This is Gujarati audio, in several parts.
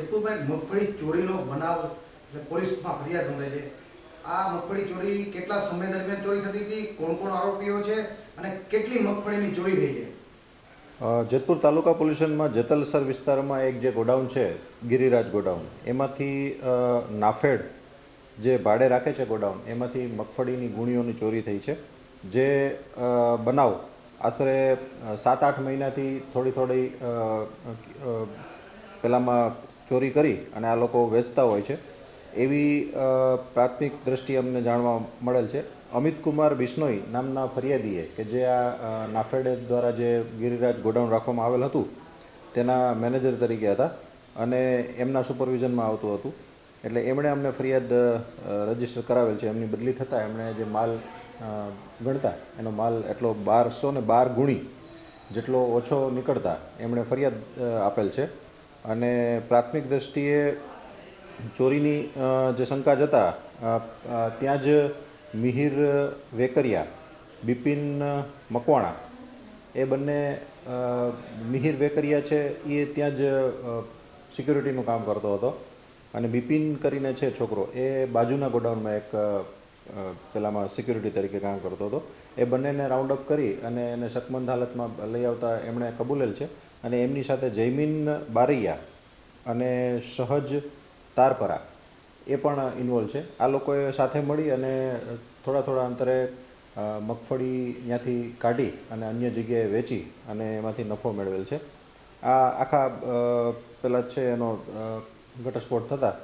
એક મગફળી ચોરીનો બનાવ એટલે પોલીસમાં ફરિયાદ નોંધાઈ છે. આ મગફળી ચોરી કેટલા સમય દરમિયાન ચોરી થતી હતી? કોણ કોણ આરોપીઓ છે? અને કેટલી મગફળીની ચોરી થઈ છે? જેતપુર તાલુકા પોલીસ સ્ટેશનમાં જેતલસર વિસ્તારમાં એક જે ગોડાઉન છે, ગિરિરાજ ગોડાઉન, એમાંથી નાફેડ જે ભાડે રાખે છે ગોડાઉન, એમાંથી મગફળીની ગુણીઓની ચોરી થઈ છે. જે બનાવ આશરે સાત આઠ મહિનાથી થોડી થોડી અ, ચોરી કરી અને આ લોકો વેચતા હોય છે. એવી પ્રાથમિક દ્રષ્ટિએ અમને જાણવા મળેલ છે. અમિત કુમાર બિશ્નોઈ નામના ફરિયાદીએ કે જે આ નાફેડ દ્વારા જે ગિરિરાજ ગોડાઉન રાખવામાં આવેલ હતું તેના મેનેજર તરીકે હતા અને એમના સુપરવિઝનમાં આવતું હતું. એટલે એમણે અમને ફરિયાદ રજિસ્ટર કરાવેલ છે. એમની બદલી થતાં એમણે જે માલ ગણતા એનો માલ એટલો બારસો ને બાર ગુણી જેટલો ઓછો નીકળતા એમણે ફરિયાદ આપેલ છે. અને પ્રાથમિક દ્રષ્ટિએ ચોરીની જે શંકા જતા ત્યાં જ મિહિર વેકરિયા, બિપિન મકવાણા, એ બંને મિહિર વેકરિયા છે એ ત્યાં જ સિક્યુરિટીનું કામ કરતો હતો. અને બિપિન કરીને છે છોકરો, એ બાજુના ગોડાઉનમાં એક પેલામાં સિક્યુરિટી તરીકે કામ કરતો હતો. એ બંનેને રાઉન્ડ અપ કરી અને એને શકમંદ હાલતમાં લઈ આવતા એમણે કબૂલેલ છે. અને એમની સાથે જયમીન બારૈયા અને સહજ તારપરા, એ પણ ઇન્વોલ્વ છે. આ લોકોએ સાથે મળી અને થોડા થોડા અંતરે મગફળી ત્યાંથી કાઢી અને અન્ય જગ્યાએ વેચી અને એમાંથી નફો મેળવેલ છે. આ આખા પેલા છે એનો ઘટસ્ફોટ થતાં.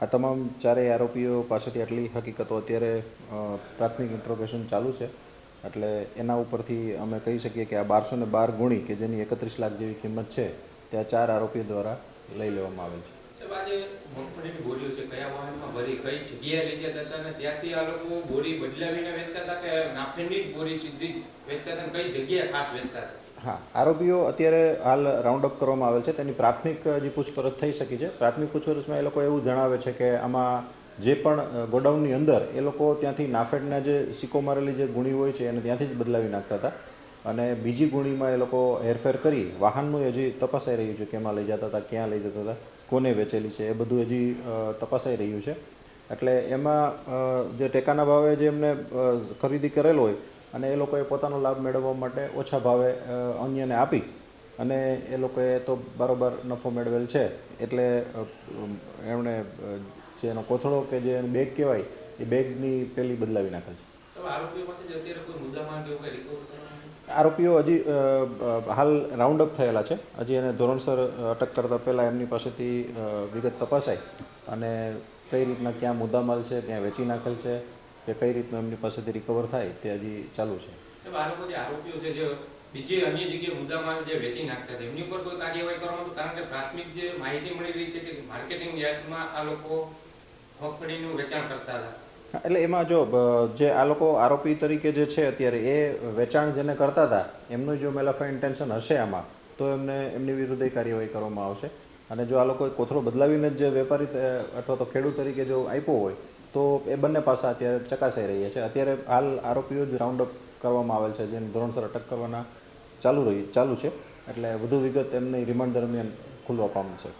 આ તમામ ચારેય આરોપીઓ પાસેથી આટલી હકીકતો અત્યારે પ્રાથમિક ઇન્ટ્રોગેશન ચાલુ છે. એટલે એના ઉપરથી અમે કહી શકીએ કે આ બારસો ને બાર ગુણી કે જેની એકત્રીસ લાખ જેવી કિંમત છે ત્યાં ચાર આરોપીઓ દ્વારા લઈ લેવામાં આવે છે. મગફળીની બોરીઓ છે કયા વાહનમાં ભરી કઈ જગ્યાએ લઈ જતા હતા અને ત્યાંથી આ લોકો બોરી બદલાવીને વેચતા હતા કે નાફેડની જ બોરી સીધી વેચતા હતા કઈ જગ્યાએ ખાસ વેચતા હતા? હા આરોપીઓ અત્યારે હાલ રાઉન્ડ અપ કરવામાં આવેલ છે. તેની પ્રાથમિક જે પૂછપરછ થઈ શકી છે પ્રાથમિક પૂછપરછમાં એ લોકો એવું જણાવે છે કે આમાં જે પણ ગોડાઉનની અંદર એ લોકો ત્યાંથી નાફેડના જે સિક્કો મારેલી જે ગુણી હોય છે એને ત્યાંથી જ બદલાવી નાખતા હતા. અને બીજી ગુણીમાં એ લોકો હેરફેર કરી વાહનનું હજી તપાસાઈ રહ્યું છે કેમાં લઈ જતા હતા, ક્યાં લઈ જતા હતા, કોને વેચેલી છે, એ બધું હજી તપાસાઈ રહ્યું છે. એટલે એમાં જે ટેકાના ભાવે જે એમને ખરીદી કરેલ હોય અને એ લોકોએ પોતાનો લાભ મેળવવા માટે ઓછા ભાવે અન્યને આપી અને એ લોકોએ તો બરોબર નફો મેળવેલ છે. એટલે એમણે જે એનો કોથળો કે જે બેગ કહેવાય એ બેગની પેલી બદલાવી નાખેલ છે. આરોપીઓ હજી હાલ રાઉન્ડ અપ થયેલા છે. હજી એને ધોરણસર અટક કરતાં પહેલાં એમની પાસેથી વિગત તપાસાય અને કઈ રીતના ક્યાં મુદ્દામાલ છે ક્યાં વેચી નાખેલ છે કે કઈ રીતનું એમની પાસેથી રિકવર થાય તે હજી ચાલુ છે. સાહેબ, આ લોકો જે આરોપીઓ છે જે બીજી અન્ય જગ્યાએ મુદ્દામાં જે વેચી નાખતા એમની ઉપર કોઈ કાર્યવાહી કરવાનું? કારણ કે પ્રાથમિક જે માહિતી મળી રહી છે કે માર્કેટિંગ યાર્ડમાં આ લોકો મગફળીનું વેચાણ કરતા હતા. એટલે એમાં જો જે આ લોકો આરોપી તરીકે જે છે અત્યારે, એ વેચાણ જેને કરતા હતા, એમનું જો મેલાફા ઇન્ટેન્શન હશે આમાં, તો એમને, એમની વિરુદ્ધ કાર્યવાહી કરવામાં આવશે. અને જો આ લોકોએ કોથળો બદલાવીને જ વેપારી અથવા તો ખેડૂત તરીકે જો આપ્યો હોય, તો એ બંને પાસા અત્યારે ચકાસાઈ રહ્યા છે. અત્યારે હાલ આરોપીઓ જ રાઉન્ડ અપ કરવામાં આવેલ છે, જેને ધોરણસર અટક કરવાના ચાલુ રહી, ચાલુ છે. એટલે વધુ વિગત એમની રિમાન્ડ દરમિયાન ખુલવા પામશે